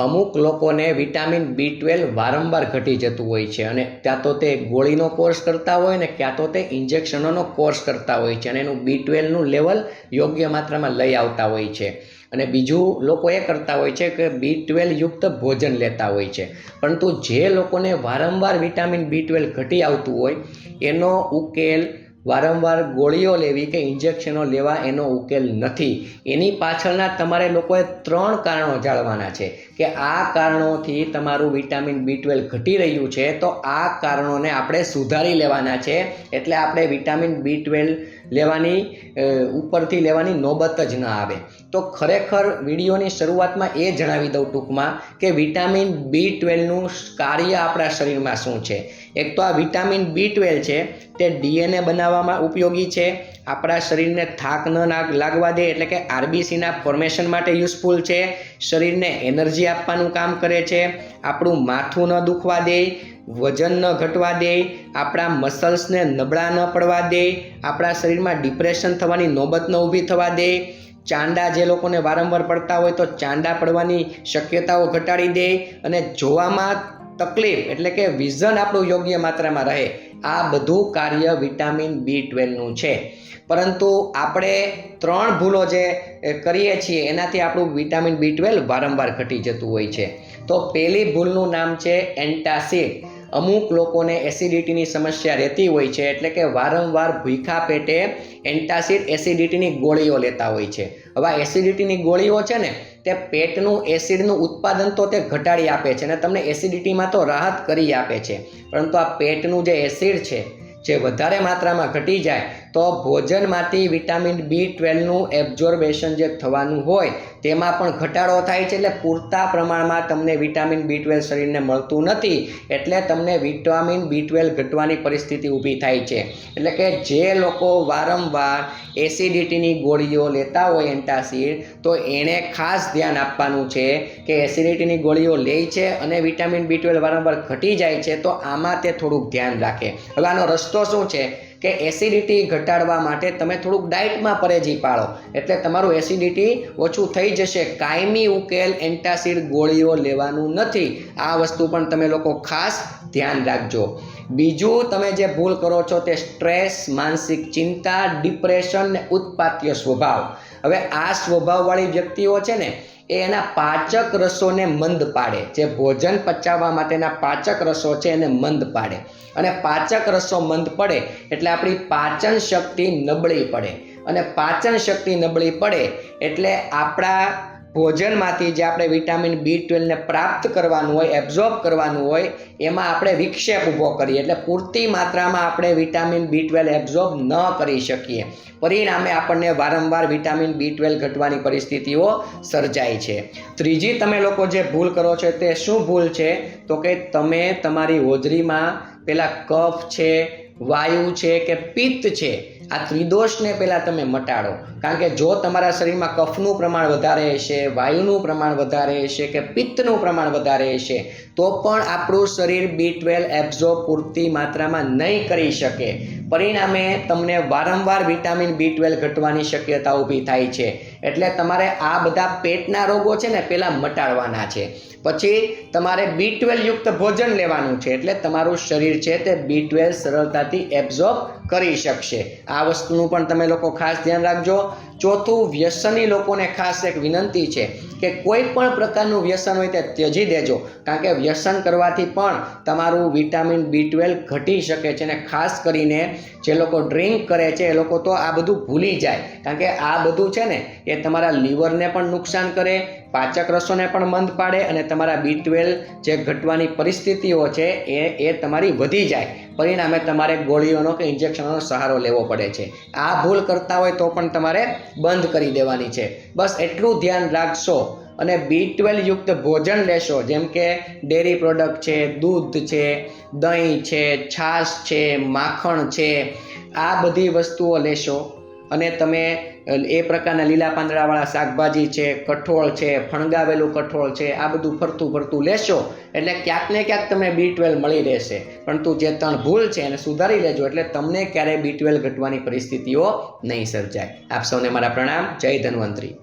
અમુક લોકોને vitamin B twelve વારંવાર ઘટી જતું હોય છે અને ક્યાં તો તે ગોળીનો કોર્સ કરતા હોય ને ક્યાં તો તે ઇન્જેક્શનોનો કોર્સ કરતા હોય છે અને એનું બી ટ્વેલ્વનું લેવલ યોગ્ય માત્રામાં લઈ આવતા હોય છે. અને બીજું લોકો એ કરતા હોય છે કે બી ટ્વેલ્વ યુક્ત ભોજન લેતા હોય છે. પરંતુ જે લોકોને વારંવાર વિટામિન બી ટ્વેલ્વ ઘટી આવતું હોય, એનો ઉકેલ વારંવાર ગોળીઓ લેવી કે ઇન્જેક્શનો લેવા એનો ઉકેલ નથી. એની પાછળના તમારે લોકોએ ત્રણ કારણો જાળવાના છે. કે આ કારણોથી તમારું વિટામિન બી ટ્વેલ્વ ઘટી રહ્યું છે, તો આ કારણોને આપણે સુધારી લેવાના છે. એટલે આપણે વિટામિન બી ટ્વેલ્વ લેવાની ઉપરથી લેવાની નોબત જ ન આવે. તો ખરેખર વિડીયોની શરૂઆતમાં એ જણાવી દઉં ટૂંકમાં કે વિટામિન બી ટ્વેલ્વનું કાર્ય આપણા શરીરમાં શું છે? એક તો આ વિટામિન બી ટ્વેલ્વ છે, તે ડીએનએ બનાવવામાં ઉપયોગી છે. આપણા શરીરને થાક ન લાગવા દે એટલે કે આરબીસીના ફોર્મેશન માટે યુઝફુલ છે. શરીરને એનર્જી આપવાનું કામ કરે છે. આપણું માથું ન દુખવા દે, વજન ન ઘટવા દે, આપણા મસલ્સને નબળા ન પડવા દે, આપણા શરીરમાં ડિપ્રેશન થવાની નોબત ન ઊભી થવા દે. ચાંદા જે લોકોને વારંવાર પડતા હોય તો ચાંદા પડવાની શક્યતાઓ ઘટાડી દે અને જોવામાં તકલીફ એટલે કે વિઝન આપણું યોગ્ય માત્રામાં રહે. આ બધું કાર્ય વિટામિન બી ટ્વેલ્વનું છે. પરંતુ આપણે ત્રણ ભૂલો જે કરીએ છીએ, એનાથી આપણું વિટામિન બી ટ્વેલ્વ વારંવાર ઘટી જતું હોય છે. તો પહેલી ભૂલનું નામ છે એન્ટાસિડ અમુક લોકોને એસિડિટીની સમસ્યા રહેતી હોય છે, એટલે કે વારંવાર ભૂખા પેટે એન્ટાસિડ એસિડિટીની ગોળીઓ લેતા હોય છે. હવે એસિડિટીની ગોળીઓ છે ને તે પેટનું એસિડનું ઉત્પાદન તો તે ઘટાડી આપે છે અને તમને એસિડિટીમાં તો રાહત કરી આપે છે. પરંતુ આ પેટનું જે એસિડ છે, જે વધારે માત્રામાં ઘટી જાય તો ભોજનમાંથી વિટામિન બી ટ્વેલ્વનું એબ્ઝોર્બેશન જે થવાનું હોય, તેમાં પણ ઘટાડો થાય છે એટલે પૂરતા પ્રમાણમાં તમને વિટામિન બી ટ્વેલ્વ શરીરને મળતું નથી, એટલે તમને વિટામિન બી ટ્વેલ્વ ઘટવાની પરિસ્થિતિ ઊભી થાય છે. એટલે કે જે લોકો વારંવાર એસિડિટીની ગોળીઓ લેતા હોય એન્ટાસિડ, તો એણે ખાસ ધ્યાન આપવાનું છે કે એસિડિટીની ગોળીઓ લે છે અને વિટામિન બી ટ્વેલ્વ વારંવાર ઘટી જાય છે, તો આમાં તે થોડુંક ધ્યાન રાખે. હવે આનો રસ્તો શું છે? કે એસિડિટી ઘટાડવા માટે તમે થોડુંક ડાયટમાં પરેજી પાળો એટલે તમારું એસિડિટી ઓછું થઈ જશે. કાયમી ઉકેલ એન્ટાસિડ ગોળીઓ લેવાનું નથી. આ વસ્તુ પણ તમે લોકો ખાસ ધ્યાન રાખજો. બીજું તમે જે ભૂલ કરો છો તે સ્ટ્રેસ માનસિક ચિંતા ડિપ્રેશન ને ઉત્પાત્ય સ્વભાવ. હવે આ સ્વભાવવાળી વ્યક્તિઓ છે ને, એ એના પાચક રસોને મંદ પાડે. જે ભોજન પચાવવા માટેના પાચક રસો છે એને મંદ પાડે. અને પાચક રસો મંદ પડે એટલે આપણી પાચન શક્તિ નબળી પડે. અને પાચન શક્તિ નબળી પડે એટલે આપણા ભોજનમાંથી જે આપણે વિટામિન બી ટ્વેલ્વને પ્રાપ્ત કરવાનું હોય એબ્ઝોર્બ કરવાનું હોય, એમાં આપણે વિક્ષેપ ઊભો કરીએ. એટલે પૂરતી માત્રામાં આપણે વિટામિન બી ટ્વેલ્વ એબ્ઝોર્બ ન કરી શકીએ. પરિણામે આપણને વારંવાર વિટામિન બી ટ્વેલ્વ ઘટવાની પરિસ્થિતિઓ સર્જાય છે. ત્રીજી તમે લોકો જે ભૂલ કરો છો તે શું ભૂલ છે? તો કે તમે તમારી હોજરીમાં પેલા કફ છે, વાયુ છે કે પિત્ત છે આ ત્રિદોષને પહેલાં તમે મટાડો. કારણ કે જો તમારા શરીરમાં કફનું પ્રમાણ વધારે હશે, વાયુનું પ્રમાણ વધારે હશે કે પિત્તનું પ્રમાણ વધારે હશે, તો પણ આપણું શરીર બી ટ્વેલ્વ એબ્ઝોર્બ પૂરતી માત્રામાં નહીં કરી શકે. પરિણામે તમને વારંવાર વિટામિન બી ટ્વેલ્વ ઘટવાની શક્યતા ઊભી થાય છે. એટલે તમારે આ બધા પેટના રોગો છે ને પહેલાં મટાડવાના છે. પછી તમારે બી ટ્વેલ્વ યુક્ત ભોજન લેવાનું છે. એટલે તમારું શરીર છે તે બી ટ્વેલ્વ સરળતાથી એબ્ઝોર્બ કરી શકશે. આ વસ્તુનું પણ તમે લોકો ખાસ ધ્યાન રાખજો. ચોથું વ્યસની લોકોને ખાસ એક વિનંતી છે કે કોઈ પણ પ્રકારનું વ્યસન હોય તે ત્યજી દેજો. કારણ કે વ્યસન કરવાથી પણ તમારું વિટામિન બી ટ્વેલ્વ ઘટી શકે છે અને ખાસ કરીને જે લોકો ડ્રિંક કરે છે એ લોકો તો આ બધું ભૂલી જાય. કારણ કે આ બધું છે ને એ તમારા લીવરને પણ નુકસાન કરે, પાચક રસોને પણ મંદ પાડે અને તમારા બી ટ્વેલ્વ જે ઘટવાની પરિસ્થિતિઓ છે એ એ તમારી વધી જાય. પરિણામે તમારે ગોળીઓનો કે ઇન્જેક્શનનો સહારો લેવો પડે છે. આ ભૂલ કરતા હોય તો પણ તમારે બંધ કરી દેવાની છે. બસ એટલું ધ્યાન રાખશો અને બી ટ્વેલ્વ યુક્ત ભોજન લેશો. જેમ કે ડેરી પ્રોડક્ટ છે, દૂધ છે, દહીં છે, છાશ છે, માખણ છે, આ બધી વસ્તુઓ લેશો. અને તમે એ પ્રકારના લીલા પાંદડાવાળા શાકભાજી છે, કઠોળ છે, ફણગાવેલું કઠોળ છે, આ બધું ફરતું ફરતું લેશો, એટલે ક્યાંક ને ક્યાંક તમને બી ટ્વેલ્વ મળી રહેશે. પરંતુ જે ત્રણ ભૂલ છે એને સુધારી લેજો, એટલે તમને ક્યારેય બી ટ્વેલ્વ ઘટવાની પરિસ્થિતિઓ નહીં સર્જાય. આપ સૌને મારા પ્રણામ. જય ધન્વંતરી.